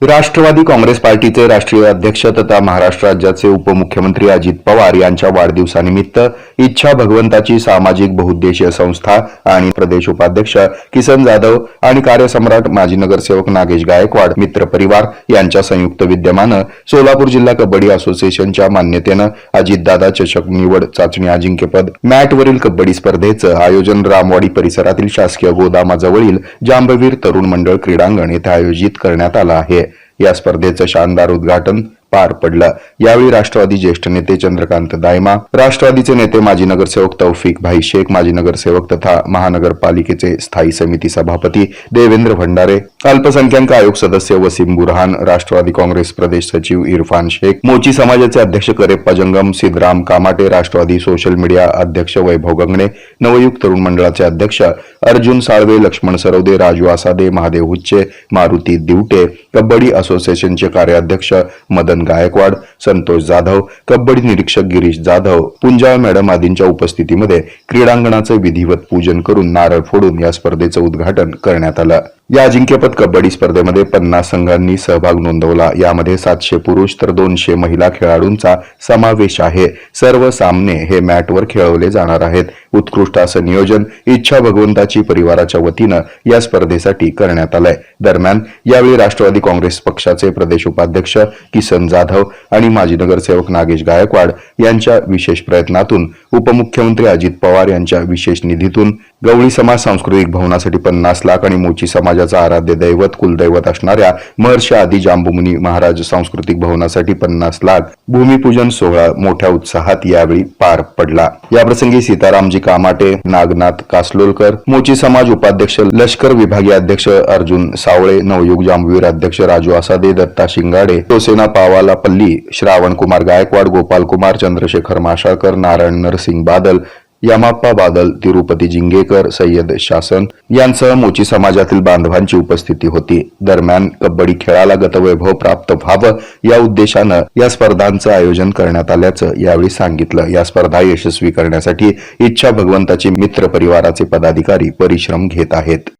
राष्ट्रवादी काँग्रेस पार्टीचे राष्ट्रीय अध्यक्ष तथा महाराष्ट्र राज्याचे उपमुख्यमंत्री अजित पवार यांच्या वाढदिवसानिमित्त इच्छा भगवंताची सामाजिक बहुउद्देशीय संस्था आणि प्रदेश उपाध्यक्ष किसन जाधव आणि कार्यसम्राट माजी नगरसेवक नागेश गायकवाड मित्र परिवार यांच्या संयुक्त विद्यमानं सोलापूर जिल्हा कबड्डी असोसिएशनच्या मान्यतेनं अजितदादा चषक निवड चाचणी अजिंक्यपद मॅटवरील कबड्डी स्पर्धेचं आयोजन रामवाडी परिसरातील शासकीय गोदामाजवळील जांबवीर तरुण मंडळ क्रीडांगण येथे आयोजित करण्यात आलं आहे. या स्पर्धेचं शानदार उद्घाटन पार पडलं. यावेळी राष्ट्रवादी ज्येष्ठ नेते चंद्रकांत दायमा राष्ट्रवादीचे नेते माजी नगरसेवक तौफिक भाई शेख माजी नगरसेवक तथा महानगरपालिकेचे स्थायी समिती सभापती देवेंद्र भंडारे अल्पसंख्याक आयोग सदस्य वसीम बुरहान राष्ट्रवादी काँग्रेस प्रदेश सचिव इरफान शेख मोची समाजाचे अध्यक्ष करेप्पा जंगम सिद्धराम कामाटे राष्ट्रवादी सोशल मीडिया अध्यक्ष वैभव गंगणे नवयुग तरुण मंडळाचे अध्यक्ष अर्जुन साळवे लक्ष्मण सरवदे राजू आसादे महादेव हुच्चे मारुती दिवटे कबड्डी असोसिएशनचे कार्याध्यक्ष मदन गायकवाड संतोष जाधव कबड्डी निरीक्षक गिरीश जाधव पुंजाळ मॅडम आदींच्या उपस्थितीमध्ये क्रीडांगणाचं विधिवत पूजन करून नारळ फोडून या स्पर्धेचं उद्घाटन करण्यात आलं. या अजिंक्यपद कबड्डी स्पर्धेमध्ये पन्नास संघांनी सहभाग नोंदवला. यामध्ये सातशे पुरुष तर दोनशे महिला खेळाडूंचा समावेश आहे. सर्व सामने हे मॅटवर खेळवले जाणार आहेत. उत्कृष्ट असं नियोजन इच्छा भगवंताची परिवाराच्या वतीनं या स्पर्धेसाठी करण्यात आलंय. दरम्यान यावेळी राष्ट्रवादी काँग्रेस पक्षाचे प्रदेश उपाध्यक्ष किसन जाधव आणि माजी नगरसेवक नागेश गायकवाड यांच्या विशेष प्रयत्नातून उपमुख्यमंत्री अजित पवार यांच्या विशेष निधीतून गवळी समाज सांस्कृतिक भवनासाठी पन्नास लाख आणि मोची समाजाचा आराध्य दैवत कुलदैवत असणाऱ्या महर्षी आदी जांबुमुनी महाराज सांस्कृतिक भवनासाठी पन्नास लाख. भूमिपूजन सोहळा मोठ्या उत्साहात यावेळी पार पडला. याप्रसंगी सीतारामजी कामाटे नागनाथ कासलोलकर मोची समाज उपाध्यक्ष लष्कर विभागीय अध्यक्ष अर्जुन सावळे नवयुग जांभवीर अध्यक्ष राजू आसादे दत्ता शिंगाडे शिवसेना पावाला पल्ली श्रावण कुमार गायकवाड गोपाल कुमार चंद्रशेखर माशाळकर नारायण नरसिंग बादल यमाप्पा बादल तिरुपती जिंगेकर सय्यद शासन यांसह मोची समाजातील बांधवांची उपस्थिती होती. दरम्यान कबड्डी खेळाला गतवैभव प्राप्त व्हावं या उद्देशानं या स्पर्धांचं आयोजन करण्यात आल्याचं यावेळी सांगितलं. या स्पर्धा यशस्वी करण्यासाठी इच्छा भगवंताचे मित्र परिवाराचे पदाधिकारी परिश्रम घेत आहेत.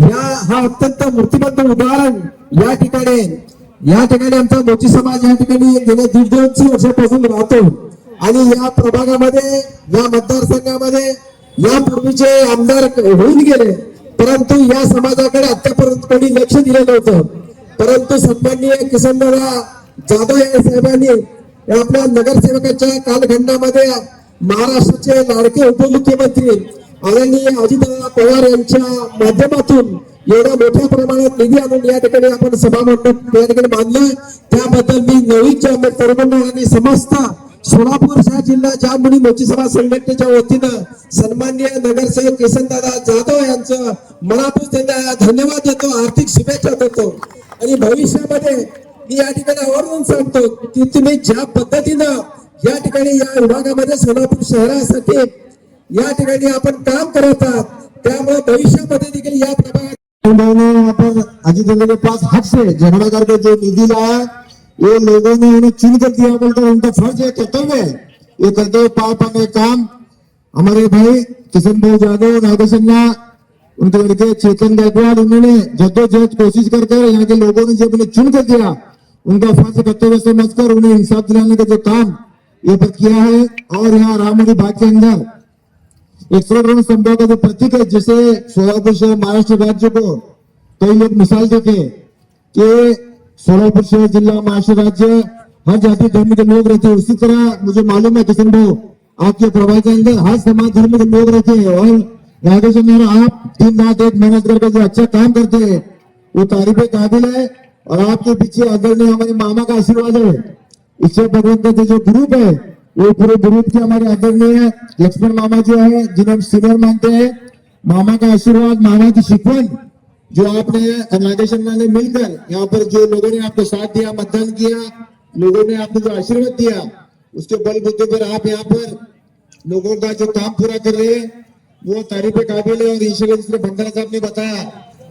या हा अत्यंत मूर्तिमंत उदाहरण या ठिकाणी या ठिकाणी आमचा मोची समाज या ठिकाणी गेल्या दीड दोनशे वर्षापासून राहतो. आणि या प्रभागामध्ये या मतदारसंघामध्ये या पूर्वीचे आमदार होऊन गेले. परंतु या समाजाकडे आतापर्यंत कोणी लक्ष दिलं नव्हतं. परंतु सन्माननीय किसनदादा जाधव या साहेबांनी या आपल्या नगरसेवकाच्या कालखंडामध्ये महाराष्ट्राचे लाडके उपमुख्यमंत्री आदरणीय अजितदादा पवार यांच्या माध्यमातून एवढ्या मोठ्या प्रमाणात निधी आणून या ठिकाणी आपण सभा मंडप या ठिकाणी बांधलं. त्याबद्दल मी नवीन तरुण आणि समस्त सोलापूर शहर जिल्हा जामबुडी मोची सभा संघटनेच्या वतीनं सन्माननीय नगरसेवक किसनदादा जाधव यांचं मनापूर त्यांना धन्यवाद देतो आर्थिक शुभेच्छा देतो. आणि भविष्यामध्ये मी या ठिकाणी आवर्जून सांगतो की तुम्ही ज्या पद्धतीनं या ठिकाणी या विभागामध्ये सोलापूर शहरासाठी या ठिकाणी आपण काम करत आहात त्यामुळे भविष्यामध्ये देखील या प्रभागात आपण पाच अजीत झगड़ा करके जो निधि लाया ये लोगों ने उन्हें चुन कर दिया बोलते उनका फ़र्ज़ है कर्तव्य है ये कर्तव्य पाने का काम हमारे भाई किशन भाई यादव नागेशन्ना उनके लड़के चेतन गायकवाड़ उन्होंने जद्दोजहद कोशिश कर कर यहाँ के लोगों ने जब उन्हें चुन कर दिया उनका फ़र्ज़ कर्तव्य समझकर उन्हें इंसाफ दिलाने का जो काम ये पर किया है, और यहाँ राममंडी बाग के अंदर। एक सर्वधर्म संभव का जो प्रतीक है, जिसे सोलापुर शहर महाराष्ट्र राज्य को कई लोग मिसाल देते हैं कि सोलापुर शहर जिला महाराष्ट्र राज्य हर जाति धर्म के लोग रहते. हैं उसी तरह मुझे मालूम है किशन भाऊ आपके प्रभाव के अंदर हर समाज धर्म के लोग रहते. हैं और राधेश मेरा आप दिन रात एक मेहनत करके जो अच्छा काम करते हैं, वो तारीफ़ काबिल है, और आपके पीछे आदरणीय हमारे मामा का आशीर्वाद है। इससे भगवंत जो ग्रुप है, वो पूरे ग्रुप के हमारे आदरणीय लक्ष्मण मामा जो है, जिन्हें हम सीनियर मानते हैं। मामा का आशीर्वाद, मामा की शिकवन जो आपने नागेश अण्णा ने मिलकर यहाँ पर जो लोगों ने आपको साथ दिया, मतदान किया, लोगों ने आपको जो आशीर्वाद दिया, उसके बलबूते पर आप यहाँ पर लोगों का जो काम पूरा कर रहे हैं, वो तारीफ़ काबिल है और ईश्वर जिसने भंडारा साहब ने बताया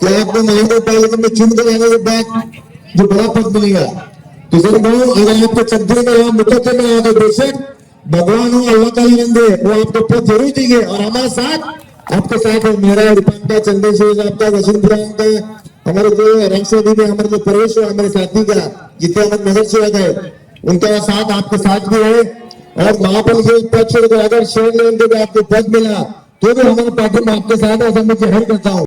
कि आपको महीने पहले तो मैं चुन कर आने के बाद जो बड़ा पद मिलेगा। तो सर भाऊ अगर आपको चक्री में यहाँ मुकदमे में आगे बेशक, भगवान हो, अल्लाह ताला बंदे, वो आपको पद ज़रूर देंगे और हमारे साथ आपके साथ मेरा इरफान का चंद्रशेखर साहब का वसुंधरा का, हमारे जो रंगसदी में हमारे जो प्रवेश हुआ हमारे साथी का, जितने हमारे नगर सेवक है उनका साथ आपके साथ भी है। और महापल के पद से अगर शेयर लेन के भी आपको पद मिला तो भी हमारे पार्टी में आपके साथ है, ऐसा मैं ज़ाहिर करता हूँ।